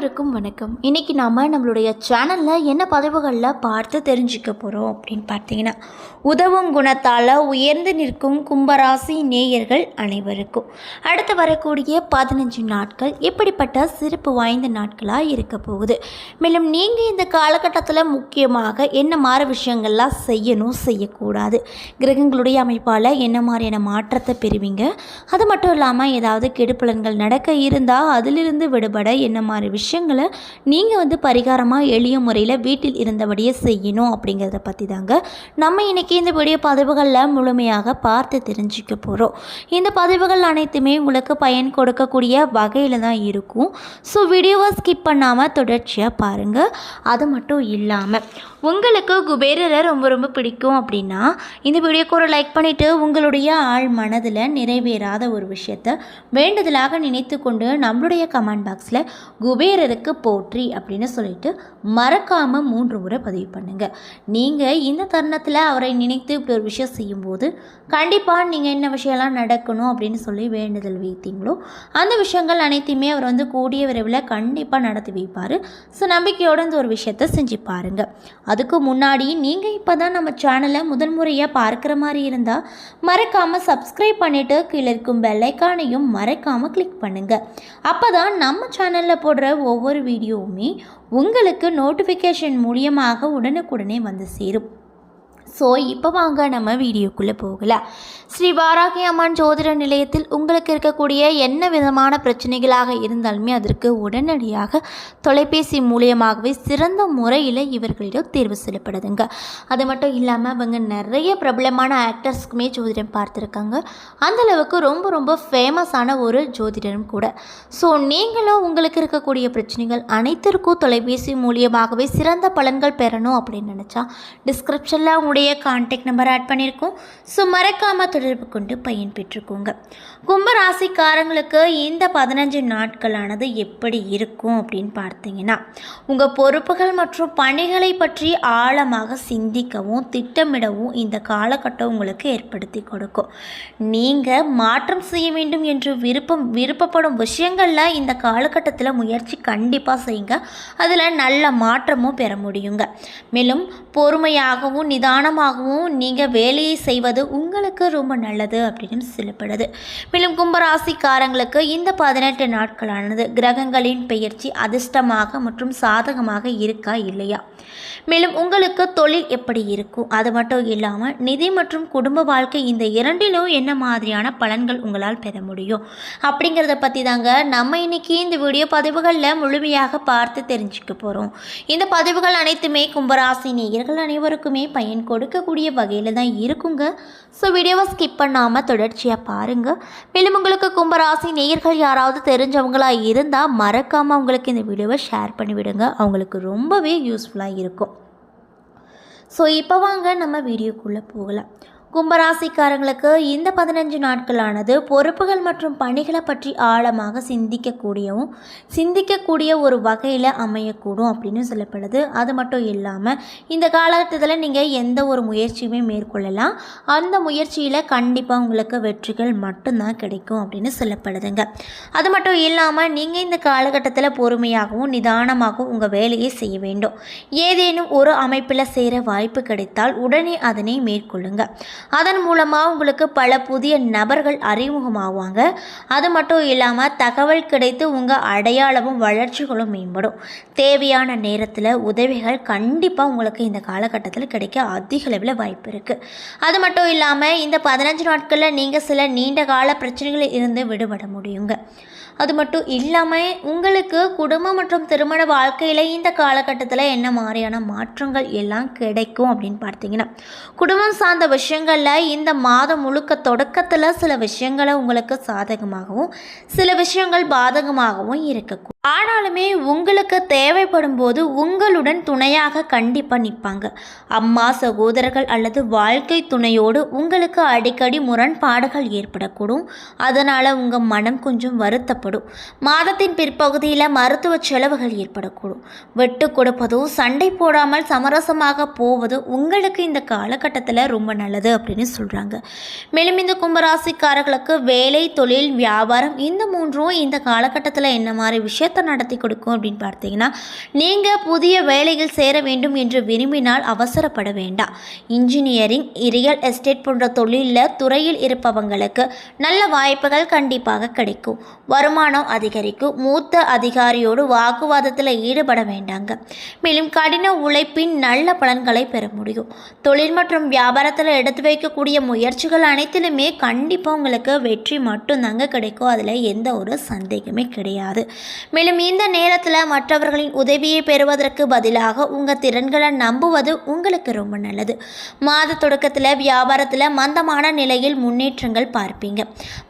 அனைவருக்கும் வணக்கம். இன்னைக்கு நாம் நம்மளுடைய சேனலில் என்ன பதிவுகளில் பார்த்து தெரிஞ்சுக்க போகிறோம் அப்படின்னு பார்த்தீங்கன்னா உதவும் குணத்தால் உயர்ந்து நிற்கும் கும்பராசி நேயர்கள் அனைவருக்கும். அடுத்து வரக்கூடிய பதினஞ்சு நாட்கள் இப்படிப்பட்ட சிறப்பு வாய்ந்த நாட்களாக இருக்க போகுது. மேலும் நீங்கள் இந்த காலகட்டத்தில் முக்கியமாக என்ன மாதிரி விஷயங்கள்லாம் செய்யணும் செய்யக்கூடாது. கிரகங்களுடைய அமைப்பால் என்ன மாதிரியான மாற்றத்தை பெறுவீங்க? அது மட்டும் இல்லாமல் ஏதாவது கெடுப்பலன்கள் நடக்க இருந்தால் அதிலிருந்து விடுபட என்ன மாதிரி விஷயங்களை நீங்கள் வந்து பரிகாரமாக எளிய முறையில் வீட்டில் இருந்தபடியே செய்யணும் அப்படிங்கிறத பற்றி தாங்க நம்ம இன்றைக்கி இந்த வீடியோ பதிவுகளில் முழுமையாக பார்த்து தெரிஞ்சுக்க போகிறோம் இந்த பதிவுகள் அனைத்துமே உங்களுக்கு பயன் கொடுக்கக்கூடிய வகையில் தான் இருக்கும். ஸோ வீடியோவை ஸ்கிப் பண்ணாமல் தொடர்ச்சியாக பாருங்கள் அது மட்டும் இல்லாமல் உங்களுக்கு குபேரரை ரொம்ப ரொம்ப பிடிக்கும் அப்படின்னா இந்த வீடியோக்கு ஒரு லைக் பண்ணிவிட்டு உங்களுடைய ஆள் மனதில் நிறைவேறாத ஒரு விஷயத்தை வேண்டுதலாக நினைத்து கொண்டு நம்மளுடைய கமெண்ட் பாக்ஸில் குபேரருக்கு போற்றி அப்படின்னு சொல்லிட்டு மறக்காமல் மூன்று முறை பதிவு பண்ணுங்கள் நீங்கள் இந்த தருணத்தில் அவரை நினைத்து இப்படி ஒரு விஷயம் செய்யும்போது கண்டிப்பாக நீங்கள் என்ன விஷயம்லாம் நடக்கணும் அப்படின்னு சொல்லி வேண்டுதல் வைத்தீங்களோ அந்த விஷயங்கள் அனைத்தையுமே அவர் வந்து கூடிய விரைவில் கண்டிப்பாக நடத்தி வைப்பார். ஸோ நம்பிக்கையோடு இந்த ஒரு விஷயத்தை செஞ்சு பாருங்கள் அதுக்கு முன்னாடி நீங்கள் இப்போ தான் நம்ம சேனலை முதல் முறையாக பார்க்குற மாதிரி இருந்தால் மறக்காமல் சப்ஸ்கிரைப் பண்ணிவிட்டு கீழே இருக்கும் பெல்லைக்கானையும் மறக்காமல் கிளிக் பண்ணுங்கள் அப்போ தான் நம்ம சேனலில் போடுற ஒவ்வொரு வீடியோவுமே உங்களுக்கு நோட்டிஃபிகேஷன் மூலியமாக உடனுக்குடனே வந்து சேரும். ஸோ இப்போ வாங்க நம்ம வீடியோக்குள்ளே போகலாம் ஸ்ரீ வாராகி அம்மன் ஜோதிட நிலையத்தில் உங்களுக்கு இருக்கக்கூடிய என்ன விதமான பிரச்சனைகளாக இருந்தாலுமே அதற்கு உடனடியாக தொலைபேசி மூலியமாகவே சிறந்த முறையில் இவர்களிடம் தேர்வு செய்யப்படுதுங்க. அது மட்டும் இல்லாமல் அவங்க நிறைய பிரபலமான ஆக்டர்ஸ்க்குமே ஜோதிடம் பார்த்துருக்காங்க. அந்தளவுக்கு ரொம்ப ரொம்ப ஃபேமஸான ஒரு ஜோதிடரும் கூட. ஸோ நீங்களும் உங்களுக்கு இருக்கக்கூடிய பிரச்சனைகள் அனைத்திற்கும் தொலைபேசி மூலியமாகவே சிறந்த பலன்கள் பெறணும் அப்படின்னு நினச்சா டிஸ்கிரிப்ஷனில் உங்களுடைய கான்டாக்ட் நம்பர் ஆட் பண்ணியிருக்கோம் ஸோ மறக்காமல் தொடர்பு கொண்டு பயன் பெற்றுக்கோங்க. கும்பராசிக்காரங்களுக்கு இந்த பதினஞ்சு நாட்களானது எப்படி இருக்கும் அப்படின்னு பார்த்தீங்கன்னா உங்கள் பொறுப்புகள் மற்றும் பணிகளை பற்றி ஆழமாக சிந்திக்கவும் திட்டமிடவும் இந்த காலகட்டம் உங்களுக்கு ஏற்படுத்தி கொடுக்கும். நீங்கள் மாற்றம் செய்ய வேண்டும் என்று விருப்பம் விருப்பப்படும் விஷயங்களில் இந்த காலகட்டத்தில் முயற்சி கண்டிப்பாக செய்யுங்க. அதில் நல்ல மாற்றமும் பெற முடியுங்க. மேலும் பொறுமையாகவும் நிதானமாகவும் நீங்கள் வேலையை செய்வது உங்களுக்கு ரொம்ப நல்லது அப்படின்னு சொல்லப்படுது. மேலும் கும்பராசிக்காரங்களுக்கு இந்த பதினெட்டு நாட்களானது கிரகங்களின் பெயர்ச்சி அதிர்ஷ்டமாக மற்றும் சாதகமாக இருக்கா இல்லையா? மேலும் உங்களுக்கு தொழில் எப்படி இருக்கும்? அது மட்டும் இல்லாமல் நிதி மற்றும் குடும்ப வாழ்க்கை இந்த இரண்டிலும் என்ன மாதிரியான பலன்கள் உங்களால் பெற முடியும்? அப்படிங்கிறத பற்றி தாங்க நம்ம இன்னைக்கு இந்த வீடியோ பதிவுகளில் முழுமையாக பார்த்து தெரிஞ்சுக்க போகிறோம் இந்த பதிவுகள் அனைத்துமே கும்பராசி நேயர்கள் அனைவருக்குமே பயன் கொடுக்கக்கூடிய வகையில் தான் இருக்குங்க. ஸோ வீடியோவை ஸ்கிப் பண்ணாமல் தொடர்ச்சியாக பாருங்கள் மேலும் உங்களுக்கு கும்பராசி நேயர்கள் யாராவது தெரிஞ்சவங்களாக இருந்தால் மறக்காமல் அவங்களுக்கு இந்த வீடியோவை ஷேர் பண்ணிவிடுங்க. அவங்களுக்கு ரொம்பவே யூஸ்ஃபுல்லாக இருக்கும். ஸோ இப்போ வாங்க நம்ம வீடியோக்குள்ளே போகலாம். கும்பராசிக்காரங்களுக்கு இந்த பதினஞ்சு நாட்களானது பொறுப்புகள் மற்றும் பணிகளை பற்றி ஆழமாக சிந்திக்கக்கூடியவும் சிந்திக்கக்கூடிய ஒரு வகையில் அமையக்கூடும் அப்படின்னு சொல்லப்படுது. அது மட்டும் இல்லாமல் இந்த காலகட்டத்தில் நீங்கள் எந்த ஒரு முயற்சியுமே மேற்கொள்ளலாம். அந்த முயற்சியில் கண்டிப்பாக உங்களுக்கு வெற்றிகள் மட்டும்தான் கிடைக்கும் அப்படின்னு சொல்லப்படுதுங்க. அது மட்டும் இல்லாமல் நீங்கள் இந்த காலகட்டத்தில் பொறுமையாகவும் நிதானமாகவும் உங்கள் வேலையை செய்ய வேண்டும். ஏதேனும் ஒரு அமைப்பில் சேர வாய்ப்பு கிடைத்தால் உடனே அதனை மேற்கொள்ளுங்கள் அதன் மூலமாக உங்களுக்கு பல புதிய நபர்கள் அறிமுகமாகுவாங்க அது மட்டும் இல்லாமல் தகவல் கிடைத்து உங்கள் அடையாளமும் வளர்ச்சிகளும் மேம்படும். தேவையான நேரத்தில் உதவிகள் கண்டிப்பாக உங்களுக்கு இந்த காலகட்டத்தில் கிடைக்க அதிக அளவில் வாய்ப்பு இருக்குது அது மட்டும் இல்லாமல் இந்த பதினஞ்சு நாட்களில் நீங்கள் சில நீண்ட கால பிரச்சனைகளில் இருந்து விடுபட முடியுங்க. அது மட்டும் இல்லாமல் உங்களுக்கு குடும்பம் மற்றும் திருமண வாழ்க்கையில் இந்த காலகட்டத்தில் என்ன மாதிரியான மாற்றங்கள் எல்லாம் கிடைக்கும் அப்படின்னு பார்த்தீங்கன்னா குடும்பம் சார்ந்த விஷயங்களில் இந்த மாதம் முழுக்க தொடக்கத்தில் சில விஷயங்களை உங்களுக்கு சாதகமாகவும் சில விஷயங்கள் பாதகமாகவும் இருக்கக்கூடும். ஆனாலுமே உங்களுக்கு தேவைப்படும் போது உங்களுடன் துணையாக கண்டிப்பாக நிற்பாங்க அம்மா சகோதரர்கள் அல்லது வாழ்க்கை துணையோடு உங்களுக்கு அடிக்கடி முரண்பாடுகள் ஏற்படக்கூடும். அதனால் உங்கள் மனம் கொஞ்சம் வருத்தப்படும். மாதத்தின் பிற்பகுதியில் மருத்துவ செலவுகள் ஏற்படக்கூடும். வெட்டு கொடுப்பதோ சண்டை போடாமல் சமரசமாக போவது உங்களுக்கு இந்த காலகட்டத்தில் ரொம்ப நல்லது அப்படின்னு சொல்கிறாங்க மேலும் இந்த கும்பராசிக்காரர்களுக்கு வேலை தொழில் வியாபாரம் இந்த மூன்றும் இந்த காலகட்டத்தில் என்ன மாதிரி விஷயம் விஷயத்தை நடத்தி கொடுக்கும் அப்படின்னு பார்த்தீங்கன்னா நீங்கள் புதிய வேலையில் சேர வேண்டும் என்று விரும்பினால் அவசரப்பட வேண்டாம். இன்ஜினியரிங் ரியல் எஸ்டேட் போன்ற தொழிலில் துறையில் இருப்பவங்களுக்கு நல்ல வாய்ப்புகள் கண்டிப்பாக கிடைக்கும். வருமானம் அதிகரிக்கும். மூத்த அதிகாரியோடு வாக்குவாதத்தில் ஈடுபட வேண்டாங்க. மேலும் கடின உழைப்பின் நல்ல பலன்களை பெற முடியும். தொழில் மற்றும் வியாபாரத்தில் எடுத்து வைக்கக்கூடிய முயற்சிகள் அனைத்திலுமே கண்டிப்பாக உங்களுக்கு வெற்றி மட்டும்தாங்க கிடைக்கும். அதில் எந்த ஒரு சந்தேகமே கிடையாது. மேலும் இந்த நேரத்தில் மற்றவர்களின் உதவியை பெறுவதற்கு பதிலாக உங்கள் திறன்களை நம்புவது உங்களுக்கு ரொம்ப நல்லது. மாத தொடக்கத்தில் வியாபாரத்தில் மந்தமான நிலையில் முன்னேற்றங்கள் பார்ப்பீங்க.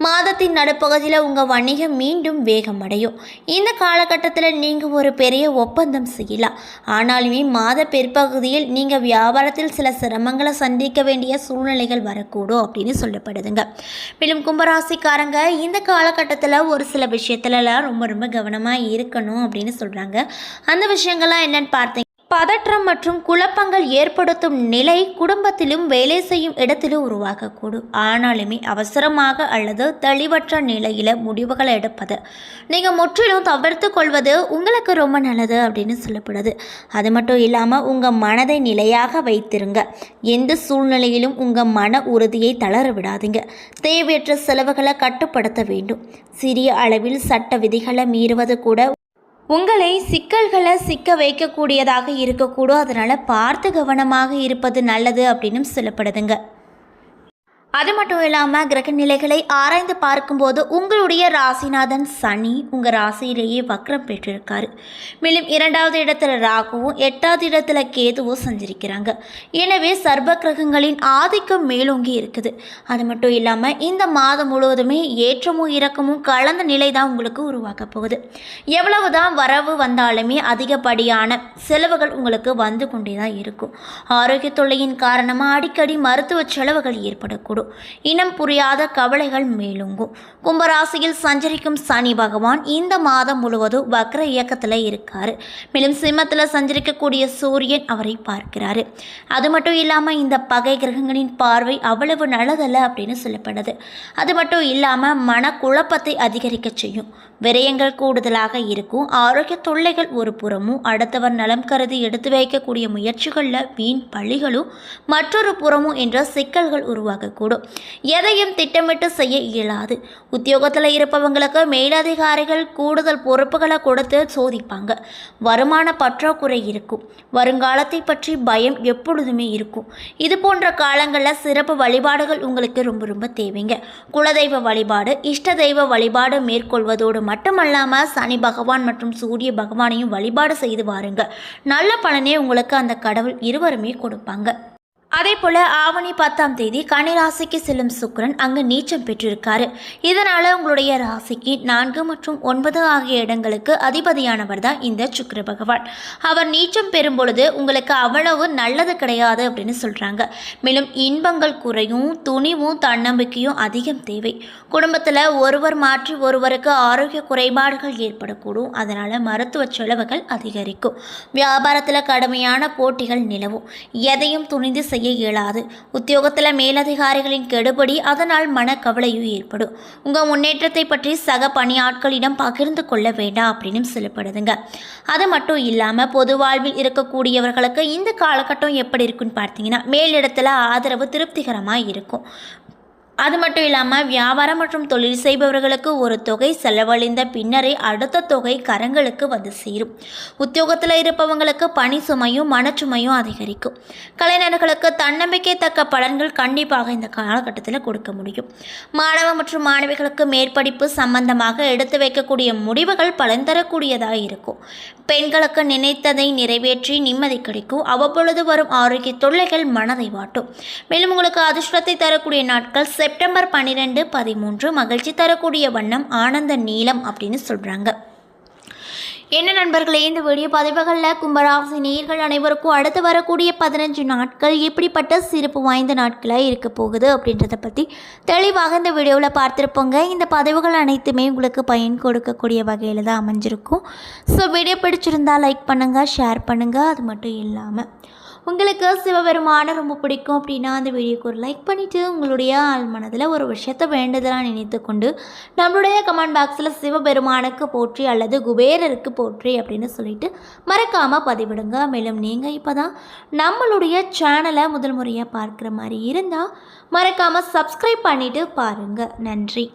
மாதத்தின் நடுப்பகுதியில் உங்கள் வணிகம் மீண்டும் வேகமடையும். இந்த காலகட்டத்தில் நீங்கள் ஒரு பெரிய ஒப்பந்தம் செய்யலாம். ஆனாலுமே மாத பிற்பகுதியில் நீங்கள் வியாபாரத்தில் சில சிரமங்களை சந்திக்க வேண்டிய சூழ்நிலைகள் வரக்கூடும் அப்படின்னு சொல்லப்படுதுங்க. மேலும் கும்பராசிக்காரங்க இந்த காலகட்டத்தில் ஒரு சில விஷயத்துலலாம் ரொம்ப ரொம்ப கவனமாக இருக்கணும் அப்படின்னு சொல்கிறாங்க அந்த விஷயங்கள்லாம் என்னன்னு பார்த்தீங்க பதற்றம் மற்றும் குழப்பங்கள் ஏற்படுத்தும் நிலை குடும்பத்திலும் வேலை செய்யும் இடத்திலும் உருவாகக்கூடும். ஆனாலுமே அவசரமாக அல்லது தெளிவற்ற நிலையில் முடிவுகளை எடுப்பது. நீங்கள் முற்றிலும் தவிர்த்து கொள்வது உங்களுக்கு ரொம்ப நல்லது அப்படின்னு சொல்லப்படுது. அது மட்டும் இல்லாமல் உங்கள் மனதை நிலையாக வைத்திருங்க. எந்த சூழ்நிலையிலும் உங்கள் மன உறுதியை தளர விடாதீங்க. தேவையற்ற செலவுகளை கட்டுப்படுத்த வேண்டும். சிறிய அளவில் சட்ட விதிகளை மீறுவது கூட உங்களை சிக்கல்களை சிக்க வைக்கக்கூடியதாக இருக்கக்கூடும். அதனால் பார்த்து கவனமாக இருப்பது நல்லது அப்படின்னு சொல்லப்படுதுங்க. அது மட்டும் இல்லாமல் கிரக நிலைகளை ஆராய்ந்து பார்க்கும்போது உங்களுடைய ராசிநாதன் சனி உங்கள் ராசியிலேயே வக்ரம் பெற்றிருக்காரு. மேலும் இரண்டாவது இடத்துல ராகுவும் எட்டாவது இடத்துல கேதுவும் சஞ்சரிக்கிறாங்க. எனவே சர்வ கிரகங்களின் ஆதிக்கம் மேலோங்கி இருக்குது. அது மட்டும் இல்லாமல் இந்த மாதம் முழுவதுமே ஏற்றமும் இறக்கமும் கலந்த நிலை தான் உங்களுக்கு உருவாக்க போகுது. எவ்வளவு தான் வரவு வந்தாலுமே அதிகப்படியான செலவுகள் உங்களுக்கு வந்து கொண்டே தான் இருக்கும். ஆரோக்கிய தொல்லையின் காரணமாக அடிக்கடி மருத்துவ செலவுகள் ஏற்படக்கூடும். இனம் புரியாத கவலைகள் மேலுங்கும். கும்பராசியில் சஞ்சரிக்கும் சனி பகவான் இந்த மாதம் முழுவதும் வக்ர இயக்கத்தில் இருக்காரு. மேலும் சிம்மத்தில் சஞ்சரிக்கக்கூடிய சூரியன் அவரை பார்க்கிறாரு. அது மட்டும் இல்லாமல் இந்த பகை கிரகங்களின் பார்வை அவ்வளவு நல்லதல்ல அப்படின்னு சொல்லப்படுது. அது மட்டும் இல்லாமல் மனக்குழப்பத்தை அதிகரிக்க செய்யும். விரயங்கள் கூடுதலாக இருக்கும். ஆரோக்கிய தொல்லைகள் ஒரு புறமும் அடுத்தவர் நலம் கருதி எடுத்து வைக்கக்கூடிய முயற்சிகளில் வீண் பழிகளும் மற்றொரு புறமும் என்ற சிக்கல்கள் உருவாகக்கூடும். எதையும் திட்டமிட்டு செய்ய இயலாது. உத்தியோகத்தில் இருப்பவங்களுக்கு மேலதிகாரிகள் கூடுதல் பொறுப்புகளை கொடுத்து சோதிப்பாங்க. வருமான பற்றாக்குறை இருக்கும். வருங்காலத்தை பற்றி பயம் எப்பொழுதுமே இருக்கும். இது போன்ற காலங்களில் சிறப்பு வழிபாடுகள் உங்களுக்கு ரொம்ப ரொம்ப தேவைங்க. குலதெய்வ வழிபாடு இஷ்ட தெய்வ வழிபாடு மேற்கொள்வதோடு மட்டுமல்லாமல் சனி பகவான் மற்றும் சூரிய பகவானையும் வழிபாடு செய்து வாருங்க. நல்ல பலனே உங்களுக்கு அந்த கடவுள் இருவருமே கொடுப்பாங்க. அதே போல் ஆவணி பத்தாம் தேதி கன்னிராசிக்கு செல்லும் சுக்கரன் அங்கு நீச்சம் பெற்றிருக்காரு. இதனால் உங்களுடைய ராசிக்கு நான்கு மற்றும் ஒன்பது ஆகிய இடங்களுக்கு அதிபதியானவர் தான் இந்த சுக்கர பகவான். அவர் நீச்சம் பெறும் பொழுது உங்களுக்கு அவ்வளவு நல்லது கிடையாது அப்படின்னு சொல்கிறாங்க மேலும் இன்பங்கள் குறையும் துணிவும் தன்னம்பிக்கையும் அதிகம் தேவை. குடும்பத்தில் ஒருவர் மாற்றி ஒருவருக்கு ஆரோக்கிய குறைபாடுகள் ஏற்படக்கூடும். அதனால் மருத்துவ செலவுகள் அதிகரிக்கும். வியாபாரத்தில் கடுமையான போட்டிகள் நிலவும். எதையும் துணிந்து செய்ய இயலாது. உத்தியோகத்தில் மேலதிகாரிகளின் கெடுபடி அதனால் மனக்கவலையும் ஏற்படும். உங்கள் முன்னேற்றத்தை பற்றி சக பணியாட்களிடம் பகிர்ந்து கொள்ள வேண்டாம் அப்படின்னு சொல்லப்படுதுங்க. அது மட்டும் இல்லாமல் பொது வாழ்வில் இருக்கக்கூடியவர்களுக்கு இந்த காலகட்டம் எப்படி இருக்குன்னு பார்த்தீங்கன்னா மேலிடத்தில் ஆதரவு திருப்திகரமாக இருக்கும். அது மட்டும் இல்லாமல் வியாபாரம் மற்றும் தொழில் செய்பவர்களுக்கு ஒரு தொகை செலவழிந்த பின்னரே அடுத்த தொகை கரங்களுக்கு வந்து சேரும். உத்தியோகத்தில் இருப்பவங்களுக்கு பணி சுமையும் மனச்சுமையும் அதிகரிக்கும். கலைஞர்களுக்கு தன்னம்பிக்கை தக்க பலன்கள் கண்டிப்பாக இந்த காலகட்டத்தில் கொடுக்க முடியும். மாணவ மற்றும் மாணவிகளுக்கு மேற்படிப்பு சம்பந்தமாக எடுத்து வைக்கக்கூடிய முடிவுகள் பலன் தரக்கூடியதாக இருக்கும். பெண்களுக்கு நினைத்ததை நிறைவேற்றி நிம்மதி கிடைக்கும். அவ்வப்பொழுது வரும் ஆரோக்கிய தொல்லைகள் மனதை வாட்டும். மேலும் உங்களுக்கு அதிர்ஷ்டத்தை தரக்கூடிய நாட்கள் செப்டம்பர் பன்னிரெண்டு பதிமூன்று மகிழ்ச்சி தரக்கூடிய வண்ணம் ஆனந்த நீலம் அப்படின்னு சொல்கிறாங்க என்ன நண்பர்களே இந்த வீடியோ பதிவுகளில் கும்பராசி நேயர்கள் அனைவருக்கும் அடுத்து வரக்கூடிய பதினஞ்சு நாட்கள் எப்படிப்பட்ட சிறப்பு வாய்ந்த நாட்களாக இருக்க போகுது அப்படின்றத பற்றி தெளிவாக இந்த வீடியோவில் பார்த்துருப்போங்க. இந்த பதிவுகள் அனைத்துமே உங்களுக்கு பயன் கொடுக்கக்கூடிய வகையில் தான் அமைஞ்சிருக்கும். ஸோ வீடியோ பிடிச்சிருந்தால் லைக் பண்ணுங்கள் ஷேர் பண்ணுங்கள் அது மட்டும் இல்லாமல் உங்களுக்கு சிவபெருமானை ரொம்ப பிடிக்கும் அப்படின்னா அந்த வீடியோக்கு ஒரு லைக் பண்ணிவிட்டு உங்களுடைய ஆள் மனதில் ஒரு விஷயத்தை வேண்டுதலாக நினைத்து கொண்டு நம்மளுடைய கமெண்ட் பாக்ஸில் சிவபெருமானுக்கு போற்றி அல்லது குபேரருக்கு போற்றி அப்படின்னு சொல்லிட்டு மறக்காமல் பதிவிடுங்க. மேலும் நீங்கள் இப்போ தான் நம்மளுடைய சேனலை முதல் முறையாக பார்க்குற மாதிரி இருந்தால் மறக்காமல் சப்ஸ்கிரைப் பண்ணிவிட்டு பாருங்கள் நன்றி.